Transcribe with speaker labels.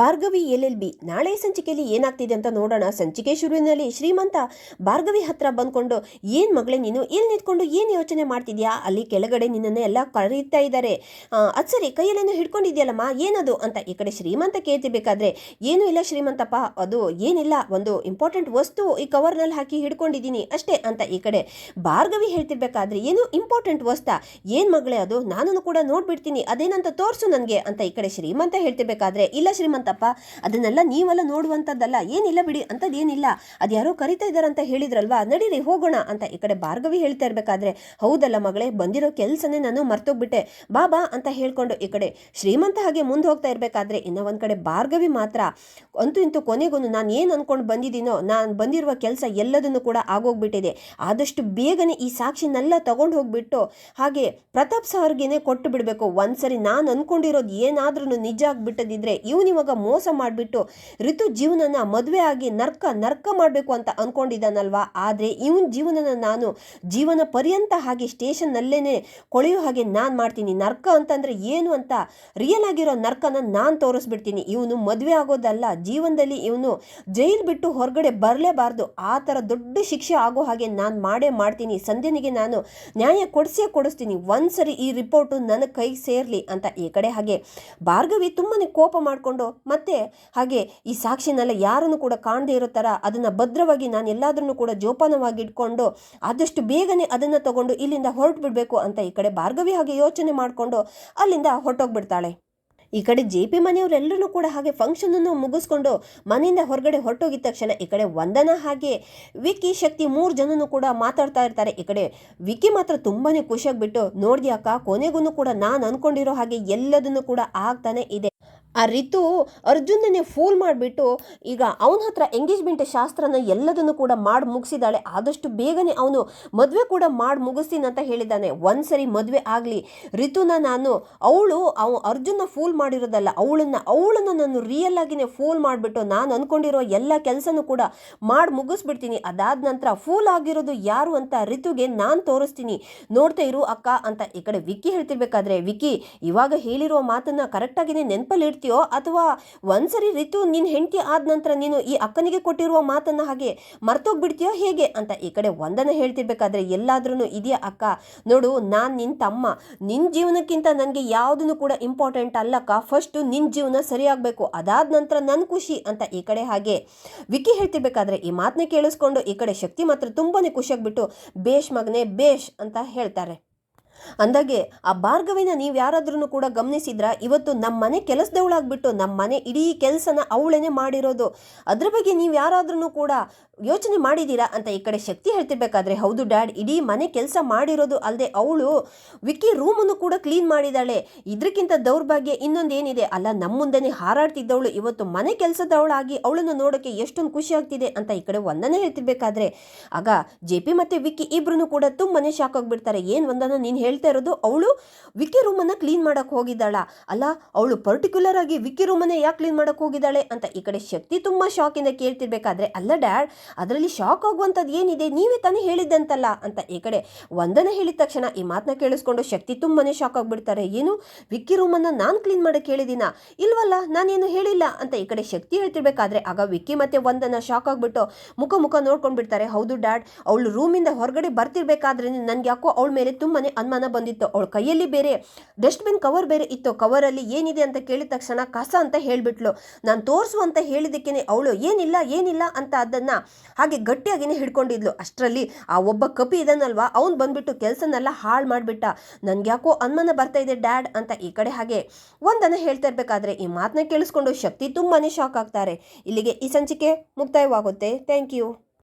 Speaker 1: Bhargavi L L B ನಾಳೆ ಸಂಚಿಕೆಯಲ್ಲಿ ಏನಾಗ್ತಿದೆ ಅಂತ ನೋಡೋಣ. ಸಂಚಿಕೆ ಶುರುವಿನಲ್ಲಿ ಶ್ರೀಮಂತ ಭಾರ್ಗವಿ ಹತ್ರ ಬಂದ್ಕೊಂಡು, ಏನ್ ಮಗಳೇ ನೀನು? ಎಲ್ಲಿ ನಿಂತ್ಕೊಂಡು ಏನು ಯೋಚನೆ ಮಾಡ್ತಿದ್ಯಾ? ಅಲ್ಲಿ ಕೆಳಗಡೆ ನಿನ್ನನ್ನು ಎಲ್ಲ ಕರೀತಾ ಇದ್ದಾರೆ. ಅದು ಸರಿ, ಕೈಯಲ್ಲೇನೋ ಹಿಡ್ಕೊಂಡಿದ್ಯಲ್ಲಮ್ಮ, ಏನದು? ಅಂತ ಈ ಕಡೆ ಶ್ರೀಮಂತ ಕೇಳ್ತಿಬೇಕಾದ್ರೆ ಏನೂ ಇಲ್ಲ ಶ್ರೀಮಂತಪ್ಪ, ಅದು ಏನಿಲ್ಲ, ಒಂದು ಇಂಪಾರ್ಟೆಂಟ್ ವಸ್ತು ಈ ಕವರ್ನಲ್ಲಿ ಹಾಕಿ ಹಿಡ್ಕೊಂಡಿದ್ದೀನಿ ಅಷ್ಟೇ ಅಂತ ಈ ಕಡೆ ಭಾರ್ಗವಿ ಹೇಳ್ತಿರ್ಬೇಕಾದ್ರೆ ಏನು ಇಂಪಾರ್ಟೆಂಟ್ ವಸ್ತಾ, ಏನು ಮಗಳೇ ಅದು? ನಾನು ಕೂಡ ನೋಡ್ಬಿಡ್ತೀನಿ, ಅದೇನಂತ ತೋರಿಸು ನನಗೆ ಅಂತ ಈ ಕಡೆ ಶ್ರೀಮಂತ ಹೇಳ್ತಿರ್ಬೇಕಾದ್ರೆ ಇಲ್ಲ ಶ್ರೀಮಂತಪ್ಪ ಅದನ್ನೆಲ್ಲ ನೀವೆಲ್ಲ ನೋಡುವಂಥದ್ದಲ್ಲ. ಏನಿಲ್ಲ ಬಿಡಿ, ಅಂಥದ್ದು ಏನಿಲ್ಲ. ಅದು ಯಾರೋ ಕರಿತಾ ಇದ್ದಾರಂತ ಹೇಳಿದ್ರಲ್ವಾ? ನಡೀರಿ, ಹೋಗೋಣ ಅಂತ ಈ ಕಡೆ ಭಾರ್ಗವಿ ಹೇಳ್ತಾ ಇರಬೇಕಾದ್ರೆ, ಹೌದಲ್ಲ ಮಗಳೇ, ಬಂದಿರೋ ಕೆಲಸನೇ ನಾನು ಮರ್ತೋಗ್ಬಿಟ್ಟೆ. ಬಾ ಅಂತ ಹೇಳ್ಕೊಂಡು ಈ ಕಡೆ ಶ್ರೀಮಂತ ಹಾಗೆ ಮುಂದೆ ಹೋಗ್ತಾ ಇರಬೇಕಾದ್ರೆ, ಇನ್ನು ಒಂದು ಕಡೆ ಭಾರ್ಗವಿ ಮಾತ್ರ. ಅಂತೂ ಇಂತೂ ಕೊನೆಗೊಂದು ನಾನು ಏನು ಅಂದ್ಕೊಂಡು ಬಂದಿದ್ದೀನೋ, ನಾನು ಬಂದಿರುವ ಕೆಲಸ ಎಲ್ಲದನ್ನು ಕೂಡ ಆಗೋಗ್ಬಿಟ್ಟಿದೆ. ಆದಷ್ಟು ಬೇಗನೆ ಈ ಸಾಕ್ಷಿನೆಲ್ಲ ತಗೊಂಡು ಹೋಗ್ಬಿಟ್ಟು, ಹಾಗೆ ಪ್ರತಾಪ್ ಸಾರ್ಗೆನೆ ಕೊಟ್ಟು ಬಿಡಬೇಕು ಒಂದ್ಸರಿ ನಾನು ಅಂದ್ಕೊಂಡಿರೋದು ಏನಾದ್ರೂ ನಿಜ ಆಗ್ಬಿಟ್ಟದಿದ್ರೆ ಇವನಿವಾಗ ಮೋಸ ಮಾಡಿಬಿಟ್ಟು ಋತು ಜೀವನನ ಮದುವೆ ಆಗಿ ನರ್ಕ ನರ್ಕ ಮಾಡಬೇಕು ಅಂತ ಅಂದ್ಕೊಂಡಿದ್ದಾನಲ್ವಾ ಆದರೆ ಇವನ ಜೀವನನ ನಾನು ಜೀವನ ಪರ್ಯಂತ ಹಾಗೆ ಸ್ಟೇಷನ್ನಲ್ಲೇ ಕೊಳೆಯೋ ಹಾಗೆ ನಾನು ಮಾಡ್ತೀನಿ. ನರ್ಕ ಅಂತಂದರೆ ಏನು ಅಂತ ರಿಯಲ್ ಆಗಿರೋ ನರ್ಕನ ನಾನು ತೋರಿಸ್ಬಿಡ್ತೀನಿ. ಇವನು ಮದುವೆ ಆಗೋದಲ್ಲ, ಜೀವನದಲ್ಲಿ ಇವನು ಜೈಲ್ ಬಿಟ್ಟು ಹೊರಗಡೆ ಬರಲೇಬಾರ್ದು. ಆ ಥರ ದೊಡ್ಡ ಶಿಕ್ಷೆ ಆಗೋ ಹಾಗೆ ನಾನು ಮಾಡೇ ಮಾಡ್ತೀನಿ. ಸಂಧ್ಯನಿಗೆ ನಾನು ನ್ಯಾಯ ಕೊಡಿಸೇ ಕೊಡಿಸ್ತೀನಿ. ಒಂದ್ಸರಿ ಈ ರಿಪೋರ್ಟು ನನ್ನ ಕೈಗೆ ಸೇರಲಿ ಅಂತ ಈ ಕಡೆ ಹಾಗೆ ಭಾರ್ಗವಿ ತುಂಬಾನೇ ಕೋಪ ಮಾಡಿಕೊಂಡು ಮತ್ತೆ ಹಾಗೆ ಈ ಸಾಕ್ಷಿನೆಲ್ಲ ಯಾರನ್ನು ಕೂಡ ಕಾಣದೇ ಇರೋ ಥರ ಅದನ್ನು ಭದ್ರವಾಗಿ ನಾನು ಎಲ್ಲಾದ್ರೂ ಕೂಡ ಜೋಪಾನವಾಗಿ ಇಟ್ಕೊಂಡು ಆದಷ್ಟು ಬೇಗನೆ ಅದನ್ನು ತಗೊಂಡು ಇಲ್ಲಿಂದ ಹೊರಟು ಬಿಡಬೇಕು ಅಂತ ಈ ಕಡೆ ಭಾರ್ಗವಿ ಹಾಗೆ ಯೋಚನೆ ಮಾಡಿಕೊಂಡು ಅಲ್ಲಿಂದ ಹೊರಟೋಗ್ಬಿಡ್ತಾಳೆ. ಈ ಕಡೆ ಜೆ ಪಿ ಮನೆಯವರೆಲ್ಲರೂ ಕೂಡ ಹಾಗೆ ಫಂಕ್ಷನನ್ನು ಮುಗಿಸ್ಕೊಂಡು ಮನೆಯಿಂದ ಹೊರಗಡೆ ಹೊರಟೋಗಿದ ತಕ್ಷಣ ಈ ಕಡೆ ವಂದನ ಹಾಗೆ ವಿಕ್ಕಿ, ಶಕ್ತಿ ಮೂರು ಜನನೂ ಕೂಡ ಮಾತಾಡ್ತಾ ಇರ್ತಾರೆ. ಈ ಕಡೆ ವಿಕ್ಕಿ ಮಾತ್ರ ತುಂಬಾನೇ ಖುಷಿಯಾಗಿಬಿಟ್ಟು ನೋಡಿದ್ಯಾಕ ಕೊನೆಗೂ ಕೂಡ ನಾನು ಅಂದ್ಕೊಂಡಿರೋ ಹಾಗೆ ಎಲ್ಲದನ್ನು ಕೂಡ ಆಗ್ತಾನೆ ಇದೆ. ಆ ರಿತು ಅರ್ಜುನನ್ನೇ ಫೂಲ್ ಮಾಡಿಬಿಟ್ಟು ಈಗ ಅವನ ಹತ್ರ ಎಂಗೇಜ್ಮೆಂಟ್ ಶಾಸ್ತ್ರನ ಎಲ್ಲದನ್ನು ಕೂಡ ಮಾಡಿ ಮುಗಿಸಿದಾಳೆ. ಆದಷ್ಟು ಬೇಗನೆ ಅವನು ಮದುವೆ ಕೂಡ ಮಾಡಿ ಮುಗಿಸ್ತೀನಿ ಅಂತ ಹೇಳಿದ್ದಾನೆ ಒಂದ್ಸರಿ ಮದುವೆ ಆಗಲಿ. ರಿತುನ ನಾನು, ಅವಳು, ಅವ ಅರ್ಜುನ ಫೂಲ್ ಮಾಡಿರೋದಲ್ಲ, ಅವಳನ್ನು ಅವಳನ್ನು ನಾನು ರಿಯಲ್ ಆಗಿನೇ ಫೂಲ್ ಮಾಡಿಬಿಟ್ಟು ನಾನು ಅಂದ್ಕೊಂಡಿರೋ ಎಲ್ಲ ಕೆಲಸನೂ ಕೂಡ ಮಾಡಿ ಮುಗಿಸ್ಬಿಡ್ತೀನಿ. ಅದಾದ ನಂತರ ಫೂಲ್ ಆಗಿರೋದು ಯಾರು ಅಂತ ರಿತುಗೆ ನಾನು ತೋರಿಸ್ತೀನಿ. ನೋಡ್ತಾ ಇರು ಅಕ್ಕ ಅಂತ ಈ ಕಡೆ ವಿಕ್ಕಿ ಹೇಳ್ತಿರ್ಬೇಕಾದ್ರೆ, ವಿಕ್ಕಿ, ಇವಾಗ ಹೇಳಿರೋ ಮಾತನ್ನು ಕರೆಕ್ಟಾಗಿನೇ ನೆನಪಲ್ಲಿ ಇಡ್ತೀಯೋ ಅಥವಾ ಒಂದ್ಸರಿ ರಿತು ನಿನ್ನ ಹೆಂಡತಿ ಆದ ನಂತರ ನೀನು ಈ ಅಕ್ಕನಿಗೆ ಕೊಟ್ಟಿರುವ ಮಾತನ್ನು ಹಾಗೆ ಮರ್ತೋಗ್ಬಿಡ್ತೀಯೋ ಹೇಗೆ ಅಂತ ಈ ಕಡೆ ಒಂದನ್ನು ಹೇಳ್ತಿರ್ಬೇಕಾದ್ರೆ ಎಲ್ಲಾದ್ರೂ ಇದೆಯಾ ಅಕ್ಕ. ನೋಡು, ನಾನು ನಿನ್ನ ತಮ್ಮ. ನಿನ್ನ ಜೀವನಕ್ಕಿಂತ ನನಗೆ ಯಾವುದನ್ನು ಕೂಡ ಇಂಪಾರ್ಟೆಂಟ್ ಅಲ್ಲಕ್ಕ. ಫಸ್ಟು ನಿನ್ನ ಜೀವನ ಸರಿಯಾಗಬೇಕು. ಅದಾದ ನಂತರ ನನ್ನ ಖುಷಿ ಅಂತ ಈ ಕಡೆ ಹಾಗೆ ವಿಕ್ಕಿ ಹೇಳ್ತಿರ್ಬೇಕಾದ್ರೆ ಈ ಮಾತನ್ನ ಕೇಳಿಸ್ಕೊಂಡು ಈ ಕಡೆ ಶಕ್ತಿ ಮಾತ್ರ ತುಂಬಾನೇ ಖುಷಿಯಾಗ್ಬಿಟ್ಟು, ಬೇಷ್ ಮಗನೇ, ಬೇಷ್ ಅಂತ ಹೇಳ್ತಾರೆ. ಅಂದಾಗೆ ಆ ಭಾರ್ಗವಿನ ನೀವು ಯಾರಾದ್ರೂ ಕೂಡ ಗಮನಿಸಿದ್ರ? ಇವತ್ತು ನಮ್ಮ ಮನೆ ಕೆಲಸದವಳಾಗ್ಬಿಟ್ಟು ನಮ್ಮ ಮನೆ ಇಡೀ ಕೆಲಸನ ಅವಳೇನೆ ಮಾಡಿರೋದು. ಅದ್ರ ಬಗ್ಗೆ ನೀವು ಯಾರಾದ್ರೂ ಕೂಡ ಯೋಚನೆ ಮಾಡಿದ್ದೀರಾ ಅಂತ ಈ ಕಡೆ ಶಕ್ತಿ ಹೇಳ್ತಿರ್ಬೇಕಾದ್ರೆ ಹೌದು ಡ್ಯಾಡ್, ಇಡೀ ಮನೆ ಕೆಲಸ ಮಾಡಿರೋದು ಅಲ್ಲದೆ ಅವಳು ವಿಕ್ಕಿ ರೂಮನ್ನು ಕೂಡ ಕ್ಲೀನ್ ಮಾಡಿದಾಳೆ. ಇದಕ್ಕಿಂತ ದೌರ್ಭಾಗ್ಯ ಇನ್ನೊಂದೇನಿದೆ? ಅಲ್ಲ ನಮ್ಮ ಮುಂದೆನೆ ಹಾರಾಡ್ತಿದ್ದವಳು. ಇವತ್ತು ಮನೆ ಕೆಲಸದವಳಾಗಿ ಅವಳನ್ನು ನೋಡೋಕ್ಕೆ ಎಷ್ಟೊಂದು ಖುಷಿ ಆಗ್ತಿದೆ ಅಂತ ಈ ಕಡೆ ಒಂದನೇ ಹೇಳ್ತಿರ್ಬೇಕಾದ್ರೆ. ಆಗ ಜೆ ಪಿ ಮತ್ತೆ ವಿಕ್ಕಿ ಇಬ್ರು ಕೂಡ ತುಂಬಾ ಶಾಕ್ ಆಗಿಬಿಡ್ತಾರೆ. ಏನು ಒಂದನ ನೀನು ಹೇಳ್ತಾ ಇರೋದು, ಅವಳು ವಿಕ್ಕಿ ರೂಮನ್ನು ಕ್ಲೀನ್ ಮಾಡೋಕ್ಕೆ ಹೋಗಿದ್ದಾಳ. ಅಲ್ಲ, ಅವಳು ಪರ್ಟಿಕ್ಯುಲರ್ ಆಗಿ ವಿಕ್ಕಿ ರೂಮನ್ನೇ ಯಾಕೆ ಕ್ಲೀನ್ ಮಾಡೋಕ್ಕೆ ಹೋಗಿದ್ದಾಳೆ ಅಂತ ಈ ಕಡೆ ಶಕ್ತಿ ತುಂಬಾ ಶಾಕಿಂದ ಕೇಳ್ತಿರ್ಬೇಕಾದ್ರೆ, ಅಲ್ಲ ಡ್ಯಾಡ್ ಅದರಲ್ಲಿ ಶಾಕ್ ಆಗುವಂಥದ್ದು ಏನಿದೆ? ನೀವೇ ತಾನೇ ಹೇಳಿದ್ದಂತಲ್ಲ ಅಂತ ಈ ಕಡೆ ವಂದನ ಹೇಳಿದ ತಕ್ಷಣ ಈ ಮಾತನ್ನ ಕೇಳಿಸ್ಕೊಂಡು ಶಕ್ತಿ ತುಂಬಾನೇ ಶಾಕ್ ಆಗಿಬಿಡ್ತಾರೆ. ಏನು? ವಿಕ್ಕಿ ರೂಮನ್ನು ನಾನು ಕ್ಲೀನ್ ಮಾಡೋಕ್ಕೆ ಹೇಳಿದ್ದೀನ? ಇಲ್ವಲ್ಲ, ನಾನೇನು ಹೇಳಿಲ್ಲ ಅಂತ ಈ ಕಡೆ ಶಕ್ತಿ ಹೇಳ್ತಿರ್ಬೇಕಾದ್ರೆ, ಆಗ ವಿಕ್ಕಿ ಮತ್ತೆ ವಂದನ ಶಾಕ್ ಆಗಿಬಿಟ್ಟು ಮುಖ ಮುಖ ನೋಡ್ಕೊಂಡ್ಬಿಡ್ತಾರೆ. ಹೌದು ಡ್ಯಾಡ್ ಅವಳು ರೂಮಿಂದ ಹೊರಗಡೆ ಬರ್ತಿರ್ಬೇಕಾದ್ರೆ ನನಗೆ ಯಾಕೋ ಅವಳ ಮೇಲೆ ತುಂಬಾನೇ ಅನುಮಾನ ಬಂದಿತ್ತು. ಅವಳ ಕೈಯಲ್ಲಿ ಬೇರೆ ಡಸ್ಟ್ಬಿನ್, ಕವರ್ ಬೇರೆ ಇತ್ತು. ಕವರಲ್ಲಿ ಏನಿದೆ ಅಂತ ಕೇಳಿದ ತಕ್ಷಣ ಕಸ ಅಂತ ಹೇಳಿಬಿಟ್ಲು. ನಾನು ತೋರಿಸು ಅಂತ ಹೇಳಿದ್ದಕ್ಕೇನೆ ಅವಳು ಏನಿಲ್ಲ ಏನಿಲ್ಲ ಅಂತ ಅದನ್ನು ಹಾಗೆ ಗಟ್ಟಿಯಾಗಿನೇ ಹಿಡ್ಕೊಂಡಿದ್ಲು. ಅಷ್ಟರಲ್ಲಿ ಆ ಒಬ್ಬ ಕಪಿ ಇದನ್ನಲ್ವಾ ಅವ್ನು ಬಂದ್ಬಿಟ್ಟು ಕೆಲಸನೆಲ್ಲ ಹಾಳು ಮಾಡಿಬಿಟ್ಟ. ನನಗೆ ಯಾಕೋ ಅನುಮಾನ ಬರ್ತಾ ಇದೆ ಡ್ಯಾಡ್ ಅಂತ ಈ ಕಡೆ ಹಾಗೆ ಒಂದನ್ನು ಹೇಳ್ತಾ ಇರಬೇಕಾದ್ರೆ ಈ ಮಾತನ್ನ ಕೇಳಿಸ್ಕೊಂಡು ಶಕ್ತಿ ತುಂಬಾ ಶಾಕ್ ಆಗ್ತಾರೆ. ಇಲ್ಲಿಗೆ ಈ ಸಂಚಿಕೆ ಮುಕ್ತಾಯವಾಗುತ್ತೆ. Thank you